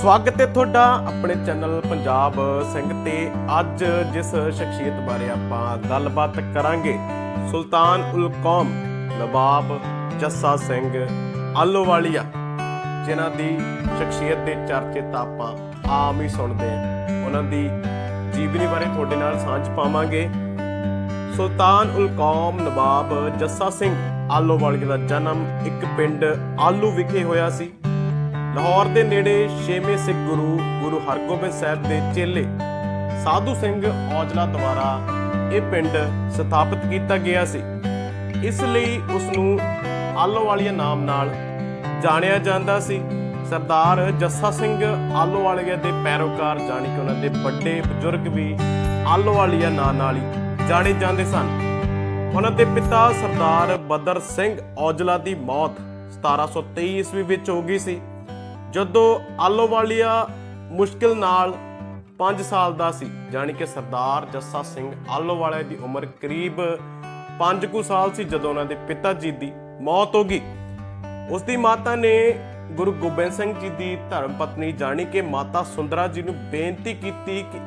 ਸਵਾਗਤ ਹੈ ਤੁਹਾਡਾ ਆਪਣੇ ਚੈਨਲ ਪੰਜਾਬ ਸਿੰਘ ਤੇ ਅੱਜ ਜਿਸ ਸ਼ਖਸੀਅਤ ਬਾਰੇ ਆਪਾਂ ਗੱਲਬਾਤ ਕਰਾਂਗੇ, ਸੁਲਤਾਨ ਉਲ ਕੌਮ ਨਵਾਬ ਜੱਸਾ ਸਿੰਘ ਆਲੋਵਾਲੀਆ, ਜਿਨ੍ਹਾਂ ਦੀ ਸ਼ਖਸੀਅਤ ਦੇ ਚਰਚੇ ਤਾਂ ਆਪਾਂ ਆਮ ਹੀ ਸੁਣਦੇ ਹਾਂ। ਉਹਨਾਂ ਦੀ ਜੀਵਨੀ ਬਾਰੇ ਤੁਹਾਡੇ ਨਾਲ ਸਾਂਝ ਪਾਵਾਂਗੇ। ਸੁਲਤਾਨ ਉਲ ਕੌਮ ਨਵਾਬ ਜੱਸਾ ਸਿੰਘ ਆਲੋਵਾਲੀਆ ਦਾ ਜਨਮ ਇੱਕ ਪਿੰਡ ਆਲੂ ਵਿਖੇ ਹੋਇਆ ਸੀ। ਲਾਹੌਰ ਦੇ ਨੇੜੇ ਛੇਵੇਂ ਸਿੱਖ ਗੁਰੂ ਗੁਰੂ ਹਰਗੋਬਿੰਦ ਸਾਹਿਬ ਦੇ ਚੇਲੇ ਸਾਧੂ ਸਿੰਘ ਔਜਲਾ ਦੁਆਰਾ ਇਹ ਪਿੰਡ ਸਥਾਪਿਤ ਕੀਤਾ ਗਿਆ ਸੀ। ਇਸ ਲਈ ਉਸ ਨੂੰ ਆਲੋਵਾਲੀਆ ਨਾਮ ਨਾਲ ਜਾਣਿਆ ਜਾਂਦਾ ਸੀ। ਸਰਦਾਰ ਜੱਸਾ ਸਿੰਘ ਆਲੋਵਾਲੀਆ ਦੇ ਪੈਰੋਕਾਰ ਜਾਣੀ ਕਿ ਉਹਨਾਂ ਦੇ ਵੱਡੇ ਬਜ਼ੁਰਗ ਵੀ ਆਲੋਵਾਲੀਆ ਨਾਂ ਨਾਲ ਹੀ ਜਾਣੇ ਜਾਂਦੇ ਸਨ। ਉਹਨਾਂ ਦੇ ਪਿਤਾ ਸਰਦਾਰ ਬਦਰ ਸਿੰਘ ਔਜਲਾ ਦੀ ਮੌਤ 1723 ਈਸਵੀ ਵਿੱਚ ਹੋ ਗਈ ਸੀ। ਜਦੋਂ ਆਲੋਵਾਲੀਆ ਮੁਸ਼ਕਿਲ ਨਾਲ 5 ਸਾਲ ਦਾ ਸੀ, ਜਾਣੀ ਕਿ ਸਰਦਾਰ ਜੱਸਾ ਸਿੰਘ ਆਲੋਵਾਲੀਆ ਦੀ ਉਮਰ ਕਰੀਬ 5 ਕੁ ਸਾਲ ਸੀ ਜਦੋਂ ਉਹਨਾਂ ਦੇ ਪਿਤਾ ਜੀ ਦੀ ਮੌਤ ਹੋ ਗਈ। ਉਸ ਦੀ ਮਾਤਾ ਨੇ ਗੁਰੂ ਗੋਬਿੰਦ ਸਿੰਘ ਜੀ ਦੀ ਧਰਮ ਪਤਨੀ ਜਾਣੀ ਕਿ ਮਾਤਾ ਸੁੰਦਰਾ ਜੀ ਨੂੰ ਬੇਨਤੀ ਕੀਤੀ ਕਿ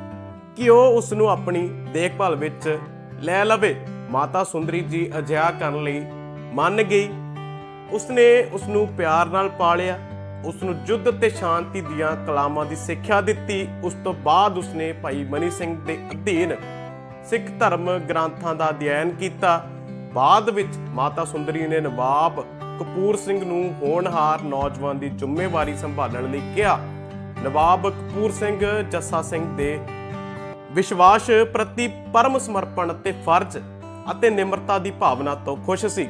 ਕਿ ਉਹ ਉਸ ਨੂੰ ਆਪਣੀ ਦੇਖਭਾਲ ਵਿੱਚ ਲੈ ਲਵੇ। ਮਾਤਾ ਸੁੰਦਰੀ ਜੀ ਅਜਿਹਾ ਕਰਨ ਲਈ ਮੰਨ ਗਈ। ਉਸਨੇ ਉਸ ਨੂੰ ਪਿਆਰ ਨਾਲ ਪਾਲਿਆ। ਉਸ ਨੂੰ ਯੁੱਧ ਤੇ ਸ਼ਾਂਤੀ ਦੀਆਂ ਕਲਾਮਾਂ ਦੀ ਸਿੱਖਿਆ ਦਿੱਤੀ। ਉਸ ਤੋਂ ਬਾਅਦ ਉਸਨੇ ਭਾਈ ਮਨੀ ਸਿੰਘ ਦੇ ਅਧੀਨ ਸਿੱਖ ਧਰਮ ਗ੍ਰੰਥਾਂ ਦਾ ਅਧਿਐਨ ਕੀਤਾ। ਬਾਅਦ ਵਿੱਚ ਮਾਤਾ ਸੁੰਦਰੀ ਨੇ ਨਵਾਬ ਕਪੂਰ ਸਿੰਘ ਨੂੰ ਹੋਣਹਾਰ ਨੌਜਵਾਨ ਦੀ ਜ਼ਿੰਮੇਵਾਰੀ ਸੰਭਾਲਣ ਲਈ ਕਿਹਾ। ਨਵਾਬ ਕਪੂਰ ਸਿੰਘ ਜੱਸਾ ਸਿੰਘ ਦੇ ਵਿਸ਼ਵਾਸ ਪ੍ਰਤੀ ਪਰਮ ਸਮਰਪਣ ਤੇ ਫਰਜ਼ ਅਤੇ ਨਿਮਰਤਾ ਦੀ ਭਾਵਨਾ ਤੋਂ ਖੁਸ਼ ਸੀ।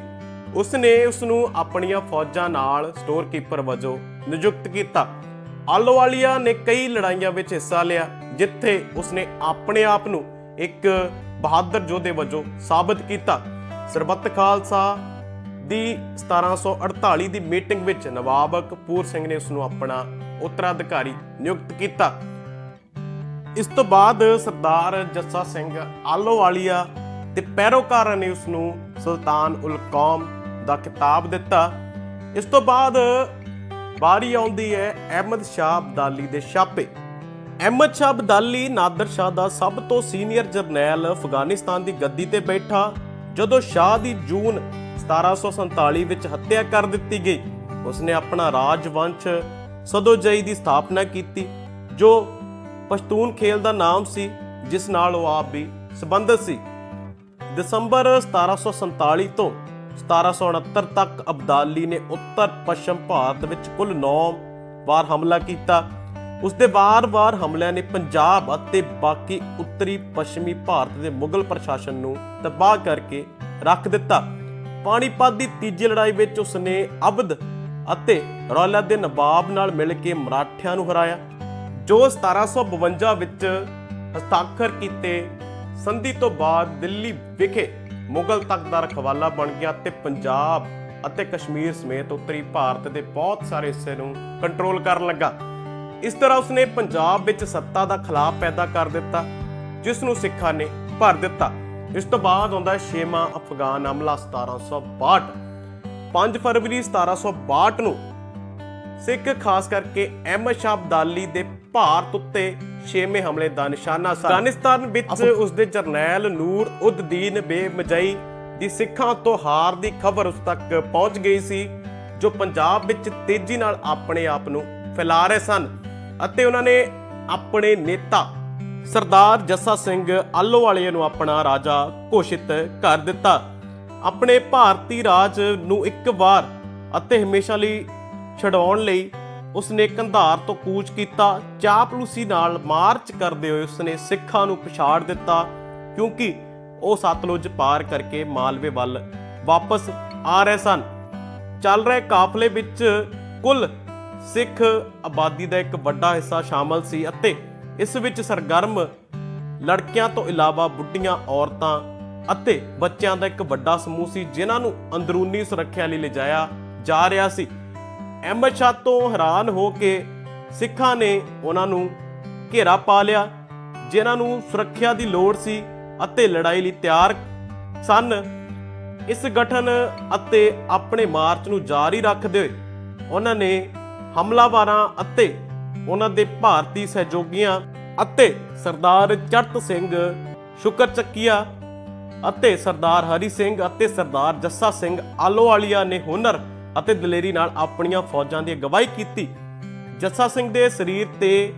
ਉਸਨੇ ਉਸ ਨੂੰ ਆਪਣੀਆਂ ਫੌਜਾਂ ਨਾਲ ਸਟੋਰ ਕੀਪਰ ਵਜੋਂ ਨਿਯੁਕਤ ਕੀਤਾ। ਆਲੋਵਾਲੀਆ ਨੇ ਕਈ ਲੜਾਈਆਂ ਵਿੱਚ ਹਿੱਸਾ ਲਿਆ, ਜਿੱਥੇ ਉਸਨੇ ਆਪਣੇ ਆਪ ਨੂੰ ਇੱਕ ਬਹਾਦਰ ਯੋਧੇ ਵਜੋਂ ਸਾਬਤ ਕੀਤਾ। ਸਰਬੱਤ ਖਾਲਸਾ ਦੀ 1748 ਦੀ ਮੀਟਿੰਗ ਵਿੱਚ ਨਵਾਬ ਕਪੂਰ ਸਿੰਘ ਨੇ ਉਸ ਨੂੰ ਆਪਣਾ ਉੱਤਰਾਧਿਕਾਰੀ ਨਿਯੁਕਤ ਕੀਤਾ। ਇਸ ਤੋਂ ਬਾਅਦ ਸਰਦਾਰ ਜੱਸਾ ਸਿੰਘ ਆਲੋਵਾਲੀਆ ਤੇ ਪੈਰੋਕਾਰਾਂ ਨੇ ਉਸ ਨੂੰ ਸੁਲਤਾਨ ਉਲ ਕੌਮ ਦਾ ਖਿਤਾਬ ਦਿੱਤਾ। ਇਸ ਤੋਂ ਬਾਅਦ ਬਾਰੀ ਆਉਂਦੀ ਹੈ ਅਹਿਮਦ ਸ਼ਾਹ ਅਬਦਾਲੀ ਦੇ ਛਾਪੇ। ਅਹਿਮਦ ਸ਼ਾਹ ਅਬਦਾਲੀ ਨਾਦਰ ਸ਼ਾਹ ਦਾ ਸਭ ਤੋਂ ਸੀਨੀਅਰ ਜਰਨੈਲ ਅਫਗਾਨਿਸਤਾਨ ਦੀ ਗੱਦੀ ਤੇ ਬੈਠਾ, ਜਦੋਂ ਸ਼ਾਹ ਦੀ ਜੂਨ 1747 ਵਿੱਚ ਹੱਤਿਆ ਕਰ ਦਿੱਤੀ ਗਈ, ਉਸਨੇ ਆਪਣਾ ਰਾਜਵੰਸ਼ ਸਦੋਜਈ ਦੀ ਸਥਾਪਨਾ ਕੀਤੀ, ਜੋ ਪਸ਼ਤੂਨ ਖੇਲ ਦਾ ਨਾਮ ਸੀ, ਜਿਸ ਨਾਲ ਉਹ ਆਪ ਵੀ ਸੰਬੰਧਿਤ ਸੀ। ਦਸੰਬਰ 1747 ਤੋਂ 1769 ਤੱਕ ਅਬਦਾਲੀ ਨੇ ਉੱਤਰ ਪੱਛਮ ਭਾਰਤ ਵਿੱਚ ਕੁੱਲ 9 ਵਾਰ ਹਮਲਾ ਕੀਤਾ। ਉਸ ਦੇ ਵਾਰ-ਵਾਰ ਹਮਲਿਆਂ ਨੇ ਪੰਜਾਬ ਅਤੇ ਬਾਕੀ ਉੱਤਰੀ ਪੱਛਮੀ ਭਾਰਤ ਦੇ ਮੁਗਲ ਪ੍ਰਸ਼ਾਸਨ ਨੂੰ ਤਬਾਹ ਕਰਕੇ ਰੱਖ ਦਿੱਤਾ। ਪਾਣੀਪਤ ਦੀ ਤੀਜੀ ਲੜਾਈ ਵਿੱਚ ਉਸਨੇ ਅਬਦ ਅਤੇ ਰੌਲਾ ਦੇ ਨਵਾਬ ਨਾਲ ਮਿਲ ਕੇ ਮਰਾਠਿਆਂ ਨੂੰ ਹਰਾਇਆ, ਜੋ 1752 ਵਿੱਚ ਹਸਤਾਖਰ ਕੀਤੇ ਸੰਧੀ ਤੋਂ ਬਾਅਦ ਦਿੱਲੀ ਵਿਖੇ ਮੁਗਲ ਤਖਤ ਦਾ ਰਖਵਾਲਾ ਬਣ ਗਿਆ ਤੇ ਪੰਜਾਬ ਅਤੇ ਕਸ਼ਮੀਰ ਸਮੇਤ ਉੱਤਰੀ ਭਾਰਤ ਦੇ ਬਹੁਤ ਸਾਰੇ ਹਿੱਸੇ ਨੂੰ ਕੰਟਰੋਲ ਕਰਨ ਲੱਗਾ। ਇਸ ਤਰ੍ਹਾਂ ਉਸਨੇ ਪੰਜਾਬ ਵਿੱਚ ਸੱਤਾ ਦਾ ਖਿਲਾਫ ਪੈਦਾ ਕਰ ਦਿੱਤਾ ਜਿਸ ਨੂੰ ਸਿੱਖਾਂ ਨੇ ਭਰ ਦਿੱਤਾ। ਇਸ ਤੋਂ ਬਾਅਦ ਆਉਂਦਾ ਛੇਵਾਂ ਅਫਗਾਨ ਹਮਲਾ 1762 5 ਫਰਵਰੀ 1762 ਨੂੰ ਸਿੱਖ, ਖਾਸ ਕਰਕੇ ਅਹਿਮਦ ਸ਼ਾਹ ਅਬਦਾਲੀ ਦੇ ਭਾਰਤ ਉੱਤੇ ਛੇਵੇਂ ਹਮਲੇ ਦਾ ਨਿਸ਼ਾਨਾ ਸਨ। ਅਫਗਾਨਿਸਤਾਨ ਵਿੱਚ ਉਸ ਦੇ ਜਰਨੈਲ ਨੂਰ ਉਦ-ਦੀਨ ਬੇਮਜਈ ਦੀ ਸਿੱਖਾਂ ਤੋਂ ਹਾਰ ਦੀ ਖਬਰ ਉਸ ਤੱਕ ਪਹੁੰਚ ਗਈ ਸੀ ਜੋ ਪੰਜਾਬ ਵਿੱਚ ਤੇਜ਼ੀ ਨਾਲ ਆਪਣੇ ਆਪ ਨੂੰ ਫੈਲਾ ਰਹੇ ਸਨ ਅਤੇ ਉਹਨਾਂ ਨੇ ਆਪਣੇ ਨੇਤਾ ਸਰਦਾਰ ਜੱਸਾ ਸਿੰਘ ਆਲੋਵਾਲੀਆ ਨੂੰ ਆਪਣਾ ਰਾਜਾ ਘੋਸ਼ਿਤ ਕਰ ਦਿੱਤਾ। ਆਪਣੇ ਭਾਰਤੀ ਰਾਜ ਨੂੰ ਇੱਕ ਵਾਰ ਅਤੇ ਹਮੇਸ਼ਾ ਲਈ ਛਡਾਉਣ ਲਈ ਉਸਨੇ ਕੰਧਾਰ ਤੋਂ ਕੂਚ ਕੀਤਾ ਚਾਪਲੂਸੀ ਨਾਲ ਮਾਰਚ ਕਰਦੇ ਹੋਏ ਉਸਨੇ ਸਿੱਖਾਂ ਨੂੰ ਪਛਾੜ ਦਿੱਤਾ, ਕਿਉਂਕਿ ਉਹ ਸਤਲੁਜ ਪਾਰ ਕਰਕੇ ਮਾਲਵੇ ਵੱਲ ਵਾਪਸ ਆ ਰਹੇ ਸਨ। ਚੱਲ ਰਹੇ ਕਾਫਲੇ ਵਿੱਚ ਕੁੱਲ ਸਿੱਖ ਆਬਾਦੀ ਦਾ ਇੱਕ ਵੱਡਾ ਹਿੱਸਾ ਸ਼ਾਮਲ ਸੀ ਅਤੇ ਇਸ ਵਿੱਚ ਸਰਗਰਮ ਲੜਕਿਆਂ ਤੋਂ ਇਲਾਵਾ ਬੁੱਢੀਆਂ ਔਰਤਾਂ ਅਤੇ ਬੱਚਿਆਂ ਦਾ ਇੱਕ ਵੱਡਾ ਸਮੂਹ ਸੀ, ਜਿਨ੍ਹਾਂ ਨੂੰ ਅੰਦਰੂਨੀ ਸੁਰੱਖਿਆ ਲਈ ਲਿਜਾਇਆ ਜਾ ਰਿਹਾ ਸੀ। ਅਹਿਮਦ ਸ਼ਾਹ ਤੋਂ ਹੈਰਾਨ ਹੋ ਕੇ ਸਿੱਖਾਂ ਨੇ ਉਹਨਾਂ ਨੂੰ ਘੇਰਾ ਪਾ ਲਿਆ, ਜਿਨ੍ਹਾਂ ਨੂੰ ਸੁਰੱਖਿਆ ਦੀ ਲੋੜ ਸੀ ਅਤੇ ਲੜਾਈ ਲਈ ਤਿਆਰ ਸਨ। ਇਸ ਗਠਨ ਅਤੇ ਆਪਣੇ ਮਾਰਚ ਨੂੰ ਜਾਰੀ ਰੱਖਦੇ ਹੋਏ ਉਹਨਾਂ ਨੇ ਹਮਲਾਵਾਰਾਂ ਅਤੇ ਉਹਨਾਂ ਦੇ ਭਾਰਤੀ ਸਹਿਯੋਗੀਆਂ ਅਤੇ ਸਰਦਾਰ ਚੜਤ ਸਿੰਘ, ਸ਼ੁਕਰ ਚੱਕੀਆ ਅਤੇ ਸਰਦਾਰ ਹਰੀ ਸਿੰਘ ਅਤੇ ਸਰਦਾਰ ਜੱਸਾ ਸਿੰਘ ਆਲੋਵਾਲੀਆ ਨੇ ਹੁਨਰ ਅਤੇ ਦਲੇਰੀ ਨਾਲ ਆਪਣੀਆਂ ਫੌਜਾਂ ਦੀ ਅਗਵਾਈ ਕੀਤੀ। ਜੱਸਾ ਸਿੰਘ ਦੇ ਸਰੀਰ ਤੇ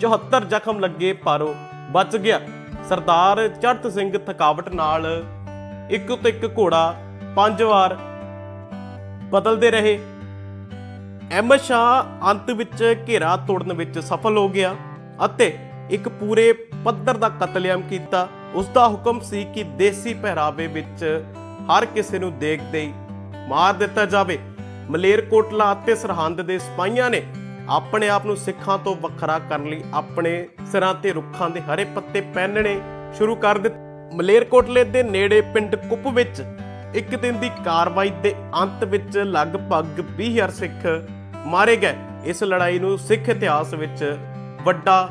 74 ਜ਼ਖਮ ਲੱਗੇ ਪਰ ਬਚ ਗਿਆ। ਸਰਦਾਰ ਚੜਤ ਸਿੰਘ ਥਕਾਵਟ ਨਾਲ ਇੱਕ ਤੋਂ ਇੱਕ ਘੋੜਾ ਪੰਜ ਵਾਰ ਬਦਲਦੇ ਰਹੇ। ਅਹਿਮਦ ਸ਼ਾਹ ਅੰਤ ਵਿੱਚ ਘੇਰਾ ਤੋੜਨ ਵਿੱਚ ਸਫਲ ਹੋ ਗਿਆ ਅਤੇ ਇੱਕ ਪੂਰੇ ਪੱਧਰ ਦਾ ਕਤਲੇਆਮ ਕੀਤਾ। ਉਸ ਦਾ ਹੁਕਮ ਸੀ ਕਿ ਦੇਸੀ ਪਹਿਰਾਵੇ ਵਿੱਚ ਹਰ ਕਿਸੇ ਨੂੰ ਦੇਖਦੇ ਹੀ ਮਾਰ ਦਿੱਤਾ ਜਾਵੇ। ਮਲੇਰਕੋਟਲਾ ਅਤੇ ਸਰਹੰਦ ਦੇ ਸਿਪਾਹੀਆਂ ਨੇ ਆਪਣੇ ਆਪ ਨੂੰ ਸਿੱਖਾਂ ਤੋਂ ਵੱਖਰਾ ਕਰਨ ਲਈ ਆਪਣੇ ਸਿਰਾਂ ਤੇ ਰੁੱਖਾਂ ਦੇ ਹਰੇ ਪੱਤੇ ਪਹਿਨਣੇ ਸ਼ੁਰੂ ਕਰ ਦਿੱਤੇ। ਮਲੇਰਕੋਟਲੇ ਦੇ ਨੇੜੇ ਪਿੰਡ ਕੁੱਪ ਵਿੱਚ ਇੱਕ ਦਿਨ ਦੀ ਕਾਰਵਾਈ ਦੇ ਅੰਤ ਵਿੱਚ ਲਗਭਗ 20000 ਸਿੱਖ ਮਾਰੇ ਗਏ। ਇਸ ਲੜਾਈ ਨੂੰ ਸਿੱਖ ਇਤਿਹਾਸ ਵਿੱਚ ਵੱਡਾ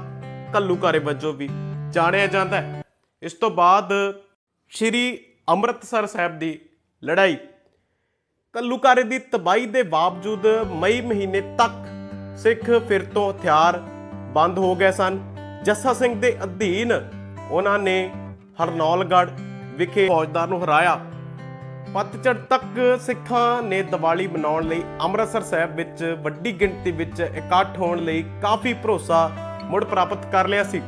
ਘੱਲੂਘਾਰੇ ਵਜੋਂ ਵੀ ਜਾਣਿਆ ਜਾਂਦਾ ਹੈ। ਇਸ ਤੋਂ ਬਾਅਦ ਸ਼੍ਰੀ ਅੰਮ੍ਰਿਤਸਰ ਸਾਹਿਬ ਦੀ ਲੜਾਈ ਕੱਲੂਕਾਰੇ ਦੀ ਤਬਾਹੀ ਦੇ ਬਾਵਜੂਦ ਮਈ ਮਹੀਨੇ ਤੱਕ ਸਿੱਖ ਫਿਰ ਤੋਂ ਹਥਿਆਰ ਬੰਦ ਹੋ ਗਏ ਸਨ। ਜੱਸਾ ਸਿੰਘ ਦੇ ਅਧੀਨ ਉਹਨਾਂ ਨੇ ਹਰਨੌਲਗੜ੍ਹ ਵਿਖੇ ਫੌਜਦਾਰ ਨੂੰ ਹਰਾਇਆ। ਪਤਝੜ ਤੱਕ ਸਿੱਖਾਂ ਨੇ ਦੀਵਾਲੀ ਮਨਾਉਣ ਲਈ ਅੰਮ੍ਰਿਤਸਰ ਸਾਹਿਬ ਵਿੱਚ ਵੱਡੀ ਗਿਣਤੀ ਵਿੱਚ ਇਕੱਠ ਹੋਣ ਲਈ ਕਾਫੀ ਭਰੋਸਾ ਮੁੜ ਪ੍ਰਾਪਤ ਕਰ ਲਿਆ ਸੀ।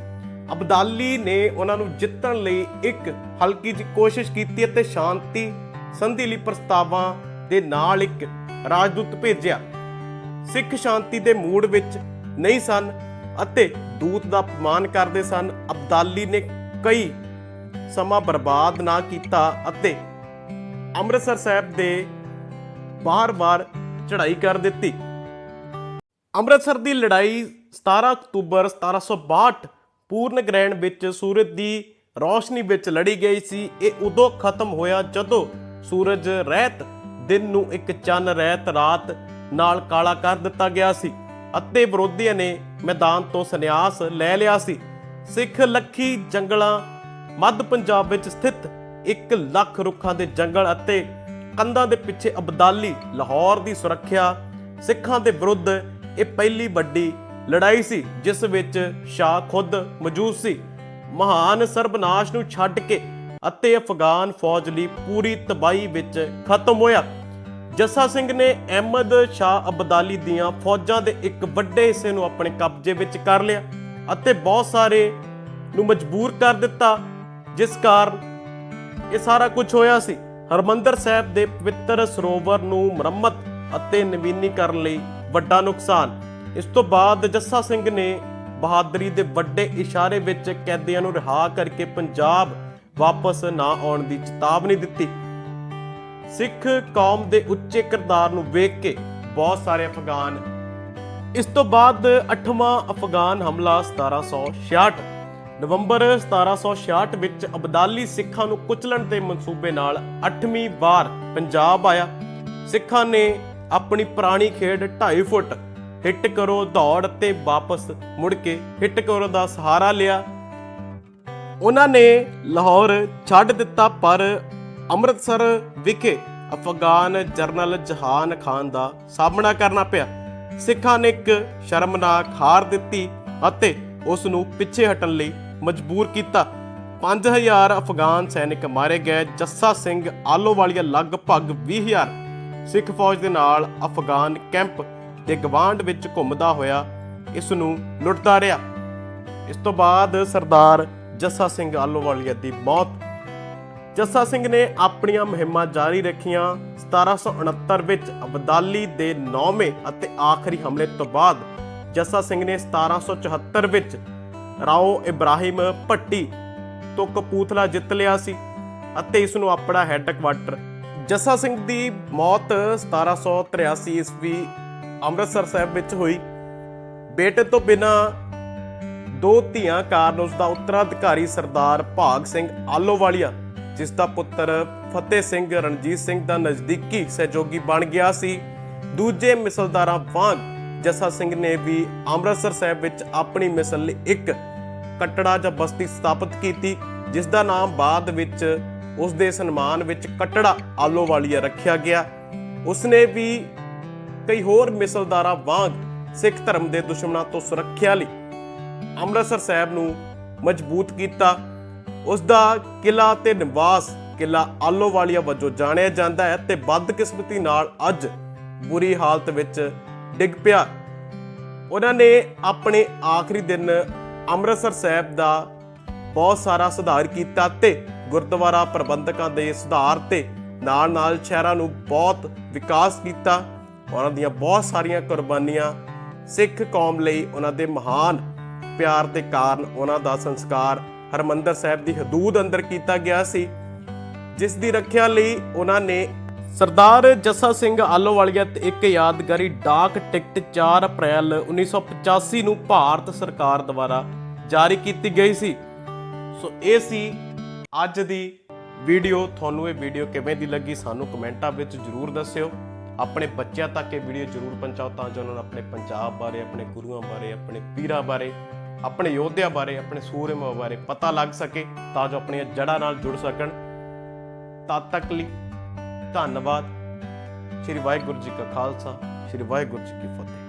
ਅਬਦਾਲੀ ਨੇ ਉਹਨਾਂ ਨੂੰ ਜਿੱਤਣ ਲਈ ਇੱਕ ਹਲਕੀ ਜਿਹੀ ਕੋਸ਼ਿਸ਼ ਕੀਤੀ ਅਤੇ ਸ਼ਾਂਤੀ ਸੰਧੀ ਲਈ ਪ੍ਰਸਤਾਵਾਂ ਦੇ ਨਾਲ ਇੱਕ ਰਾਜਦੂਤ ਭੇਜਿਆ। ਸਿੱਖ ਸ਼ਾਂਤੀ ਦੇ ਮੂਡ ਵਿੱਚ ਨਹੀਂ ਸਨ ਅਤੇ ਦੂਤ ਦਾ ਅਪਮਾਨ ਕਰਦੇ ਸਨ। ਅਬਦਾਲੀ ਨੇ ਕਈ ਸਮਾਂ ਬਰਬਾਦ ਨਾ ਕੀਤਾ ਅਤੇ ਅੰਮ੍ਰਿਤਸਰ ਸਾਹਿਬ ਦੇ ਬਾਰ-ਬਾਰ ਚੜ੍ਹਾਈ ਕਰ ਦਿੱਤੀ। ਅੰਮ੍ਰਿਤਸਰ ਦੀ ਲੜਾਈ 17 ਅਕਤੂਬਰ 1762 ਪੂਰਨ ਗ੍ਰਹਿਣ ਵਿੱਚ ਸੂਰਜ ਦੀ ਰੌਸ਼ਨੀ ਵਿੱਚ ਲੜੀ ਗਈ ਸੀ। ਇਹ ਉਦੋਂ ਖਤਮ ਹੋਇਆ ਜਦੋਂ ਸੂਰਜ ਰਹਿਤ ਦਿਨ ਨੂੰ ਇੱਕ ਚੰਨ ਰਹਿਤ ਰਾਤ ਨਾਲ ਕਾਲਾ ਕਰ ਦਿੱਤਾ ਗਿਆ ਸੀ ਅਤੇ ਵਿਰੋਧੀਆਂ ਨੇ ਮੈਦਾਨ ਤੋਂ ਸੰਨਿਆਸ ਲੈ ਲਿਆ ਸੀ। ਸਿੱਖ ਲੱਖੀ ਜੰਗਲਾਂ, ਮੱਧ ਪੰਜਾਬ ਵਿੱਚ ਸਥਿਤ 1 ਲੱਖ ਰੁੱਖਾਂ ਦੇ ਜੰਗਲ ਅਤੇ ਕੰਧਾਂ ਦੇ ਪਿੱਛੇ ਅਬਦਾਲੀ ਲਾਹੌਰ ਦੀ ਸੁਰੱਖਿਆ, ਸਿੱਖਾਂ ਦੇ ਵਿਰੁੱਧ ਇਹ ਪਹਿਲੀ ਵੱਡੀ ਲੜਾਈ ਸੀ, ਜਿਸ ਵਿੱਚ ਸ਼ਾਹ ਖੁਦ ਮੌਜੂਦ ਸੀ। ਮਹਾਨ ਸਰਬਨਾਸ਼ ਨੂੰ ਛੱਡ ਕੇ ਅਤੇ ਅਫਗਾਨ ਫੌਜ ਲਈ ਪੂਰੀ ਤਬਾਹੀ ਵਿੱਚ ਖਤਮ ਹੋਇਆ। ਜੱਸਾ ਸਿੰਘ ਨੇ ਅਹਿਮਦ ਸ਼ਾਹ ਅਬਦਾਲੀ ਦੀਆਂ ਫੌਜਾਂ ਦੇ ਇੱਕ ਵੱਡੇ ਹਿੱਸੇ ਨੂੰ ਆਪਣੇ ਕਬਜ਼ੇ ਵਿੱਚ ਕਰ ਲਿਆ ਅਤੇ ਬਹੁਤ ਸਾਰੇ ਨੂੰ ਮਜਬੂਰ ਕਰ ਦਿੱਤਾ, ਜਿਸ ਕਾਰਨ ਇਹ ਸਾਰਾ ਕੁਝ ਹੋਇਆ ਸੀ। ਹਰਮੰਦਰ ਸਾਹਿਬ ਦੇ ਪਵਿੱਤਰ ਸਰੋਵਰ ਨੂੰ ਮੁਰੰਮਤ ਅਤੇ ਨਵੀਨੀਕਰਨ ਲਈ ਵੱਡਾ ਨੁਕਸਾਨ। ਇਸ ਤੋਂ ਬਾਅਦ ਜੱਸਾ ਸਿੰਘ ਨੇ ਬਹਾਦਰੀ ਦੇ ਵੱਡੇ ਇਸ਼ਾਰੇ ਵਿੱਚ ਕੈਦੀਆਂ ਨੂੰ ਰਿਹਾ ਕਰਕੇ ਪੰਜਾਬ ਵਾਪਸ ਨਾ ਆਉਣ ਦੀ ਚੇਤਾਵਨੀ ਦਿੱਤੀ। ਸਿੱਖ ਕੌਮ ਦੇ ਉੱਚੇ ਕਿਰਦਾਰ ਨੂੰ ਵੇਖ ਕੇ ਬਹੁਤ ਸਾਰੇ ਅਫਗਾਨ। ਇਸ ਤੋਂ ਬਾਅਦ 8ਵਾਂ ਅਫਗਾਨ ਹਮਲਾ 1766 ਨਵੰਬਰ 1766 ਵਿੱਚ ਅਬਦਾਲੀ ਸਿੱਖਾਂ ਨੂੰ ਕੁਚਲਣ ਦੇ ਮਨਸੂਬੇ ਨਾਲ 8ਵੀਂ ਵਾਰ ਪੰਜਾਬ ਆਇਆ। ਸਿੱਖਾਂ ਨੇ ਆਪਣੀ ਪੁਰਾਣੀ ਖੇਡ 2.5 ਫੁੱਟ, ਹਿੱਟ ਕਰੋ ਦੌੜ ਤੇ ਵਾਪਸ ਮੁੜ ਕੇ ਹਿੱਟ ਕਰੋ ਦਾ ਸਹਾਰਾ ਲਿਆ। ਉਹਨਾਂ ਨੇ ਲਾਹੌਰ ਛੱਡ ਦਿੱਤਾ, ਪਰ ਅੰਮ੍ਰਿਤਸਰ ਵਿਖੇ ਅਫਗਾਨ ਜਰਨਲ ਜਹਾਨ ਖਾਨ ਦਾ ਸਾਹਮਣਾ ਕਰਨਾ ਪਿਆ। ਸਿੱਖਾਂ ਨੇ ਇੱਕ ਸ਼ਰਮਨਾਕ ਹਾਰ ਦਿੱਤੀ ਅਤੇ ਉਸ ਨੂੰ ਪਿੱਛੇ ਹਟਣ ਲਈ ਮਜਬੂਰ ਕੀਤਾ। 5000 ਅਫਗਾਨ ਸੈਨਿਕ ਮਾਰੇ ਗਏ। ਜੱਸਾ ਸਿੰਘ ਆਲੋਵਾਲੀਆ ਲਗਭਗ 20000 ਸਿੱਖ ਫੌਜ ਦੇ ਨਾਲ ਅਫਗਾਨ ਕੈਂਪ ਦੇ ਗਵਾਂਡ ਵਿੱਚ ਘੁੰਮਦਾ ਹੋਇਆ ਇਸ ਨੂੰ ਲੁੱਟਦਾ ਰਿਹਾ। ਇਸ ਤੋਂ ਬਾਅਦ ਸਰਦਾਰ ਜੱਸਾ ਸਿੰਘ ਆਲੋਵਾਲੀਆ ਦੀ ਮੌਤ ਜੱਸਾ ਸਿੰਘ ਨੇ ਆਪਣੀਆਂ ਮੁਹਿੰਮਾਂ ਜਾਰੀ ਰੱਖੀਆਂ। 1769 ਵਿੱਚ ਅਬਦਾਲੀ ਦੇ ਨੌਵੇਂ ਅਤੇ ਆਖਰੀ ਹਮਲੇ ਤੋਂ ਬਾਅਦ ਜੱਸਾ ਸਿੰਘ ਨੇ 1774 ਵਿੱਚ ਰਾਓ ਇਬਰਾਹਿਮ ਭੱਟੀ ਤੋਂ ਕਪੂਥਲਾ ਜਿੱਤ ਲਿਆ ਸੀ ਅਤੇ ਇਸ ਨੂੰ ਆਪਣਾ ਹੈੱਡਕੁਆਟਰ ਜੱਸਾ ਸਿੰਘ ਦੀ ਮੌਤ 1783 ਈਸਵੀ ਅੰਮ੍ਰਿਤਸਰ ਸਾਹਿਬ ਵਿੱਚ ਹੋਈ। ਬੇਟੇ ਤੋਂ ਬਿਨਾ ਦੋ ਧੀਆਂ ਕਾਰਨ ਉਸ ਦਾ ਉੱਤਰਾਧਿਕਾਰੀ ਸਰਦਾਰ ਭਾਗ ਸਿੰਘ ਆਲੋਵਾਲੀਆ ਜਿਸ ਦਾ ਪੁੱਤਰ ਫਤਿਹ ਸਿੰਘ ਰਣਜੀਤ ਸਿੰਘ ਦਾ ਨਜ਼ਦੀਕੀ ਸਹਿਯੋਗੀ ਬਣ ਗਿਆ ਸੀ। ਦੂਜੇ ਮਿਸਲਦਾਰਾਂ ਵਾਂਗ ਜੱਸਾ ਸਿੰਘ ਨੇ ਵੀ ਅੰਮ੍ਰਿਤਸਰ ਸਾਹਿਬ ਵਿੱਚ ਆਪਣੀ ਮਿਸਲ ਲਈ ਇੱਕ ਕਟੜਾ ਜਾਂ ਬਸਤੀ ਸਥਾਪਿਤ ਕੀਤੀ, ਜਿਸ ਦਾ ਨਾਮ ਬਾਅਦ ਵਿੱਚ ਉਸ ਦੇ ਸਨਮਾਨ ਵਿੱਚ ਕਟੜਾ ਆਲੋਵਾਲੀਆ ਰੱਖਿਆ ਗਿਆ। ਉਸਨੇ ਵੀ ਕਈ ਹੋਰ ਮਿਸਲਦਾਰਾਂ ਵਾਂਗ ਸਿੱਖ ਧਰਮ ਦੇ ਦੁਸ਼ਮਣਾਂ ਤੋਂ ਸੁਰੱਖਿਆ ਲਈ ਅੰਮ੍ਰਿਤਸਰ ਸਾਹਿਬ ਨੂੰ ਮਜ਼ਬੂਤ ਕੀਤਾ। ਉਸ ਦਾ ਕਿਲਾ ਤੇ ਨਿਵਾਸ ਕਿਲਾ ਆਲੋਵਾਲੀਆ ਵਜੋਂ ਜਾਣਿਆ ਜਾਂਦਾ ਹੈ ਤੇ ਬਦਕਿਸਮਤੀ ਨਾਲ ਅੱਜ ਬੁਰੀ ਹਾਲਤ ਵਿੱਚ ਡਿੱਗ ਪਿਆ। ਉਹਨਾਂ ਨੇ ਆਪਣੇ ਆਖਰੀ ਦਿਨ ਅੰਮ੍ਰਿਤਸਰ ਸਾਹਿਬ ਦਾ ਬਹੁਤ ਸਾਰਾ ਸੁਧਾਰ ਕੀਤਾ ਤੇ ਗੁਰਦੁਆਰਾ ਪ੍ਰਬੰਧਕਾਂ ਦੇ ਸੁਧਾਰ ਤੇ ਨਾਲ ਨਾਲ ਸ਼ਹਿਰਾਂ ਨੂੰ ਬਹੁਤ ਵਿਕਾਸ ਕੀਤਾ। ਉਹਨਾਂ ਦੀਆਂ ਬਹੁਤ ਸਾਰੀਆਂ ਕੁਰਬਾਨੀਆਂ ਸਿੱਖ ਕੌਮ ਲਈ ਉਹਨਾਂ ਦੇ ਮਹਾਨ ਪਿਆਰ ਦੇ ਕਾਰਨ ਉਹਨਾਂ ਦਾ ਸੰਸਕਾਰ ਹਰਮੰਦਰ ਸਾਹਿਬ ਦੀ ਹਦੂਦ ਅੰਦਰ ਕੀਤਾ ਗਿਆ ਸੀ, ਜਿਸ ਦੀ ਰੱਖਿਆ ਲਈ ਉਹਨਾਂ ਨੇ ਸਰਦਾਰ ਜੱਸਾ ਸਿੰਘ ਆਲੋਵਾਲੀਆ ਤੇ ਇੱਕ ਯਾਦਗਾਰੀ ਡਾਕ ਟਿਕਟ 4 ਅਪ੍ਰੈਲ 1985 ਨੂੰ ਭਾਰਤ ਸਰਕਾਰ ਦੁਆਰਾ ਜਾਰੀ ਕੀਤੀ ਗਈ ਸੀ। ਸੋ ਇਹ ਸੀ ਅੱਜ ਦੀ ਵੀਡੀਓ। ਤੁਹਾਨੂੰ ਇਹ ਵੀਡੀਓ ਕਿਵੇਂ ਦੀ ਲੱਗੀ ਸਾਨੂੰ ਕਮੈਂਟਾਂ ਵਿੱਚ ਜਰੂਰ ਦੱਸਿਓ। ਆਪਣੇ ਬੱਚਿਆਂ ਤੱਕ ਇਹ ਵੀਡੀਓ ਜਰੂਰ ਪਹੁੰਚਾਓ ਤਾਂ ਜੋ ਉਹਨਾਂ ਨੂੰ ਆਪਣੇ ਪੰਜਾਬ ਬਾਰੇ, ਆਪਣੇ ਗੁਰੂਆਂ ਬਾਰੇ, ਆਪਣੇ ਪੀਰਾਂ ਬਾਰੇ ਆਪਣੇ ਯੋਧਿਆਂ ਬਾਰੇ, ਆਪਣੇ ਸੂਰਮਿਆਂ ਬਾਰੇ ਪਤਾ ਲੱਗ ਸਕੇ ਤਾਂ ਜੋ ਆਪਣੀਆਂ ਜੜ੍ਹਾਂ ਨਾਲ ਜੁੜ ਸਕਣ। ਤਦ ਤੱਕ ਲਈ ਧੰਨਵਾਦ। ਸ਼੍ਰੀ ਵਾਹਿਗੁਰੂ ਜੀ ਕਾ ਖਾਲਸਾ, ਸ਼੍ਰੀ ਵਾਹਿਗੁਰੂ ਜੀ ਕੀ ਫਤਿਹ।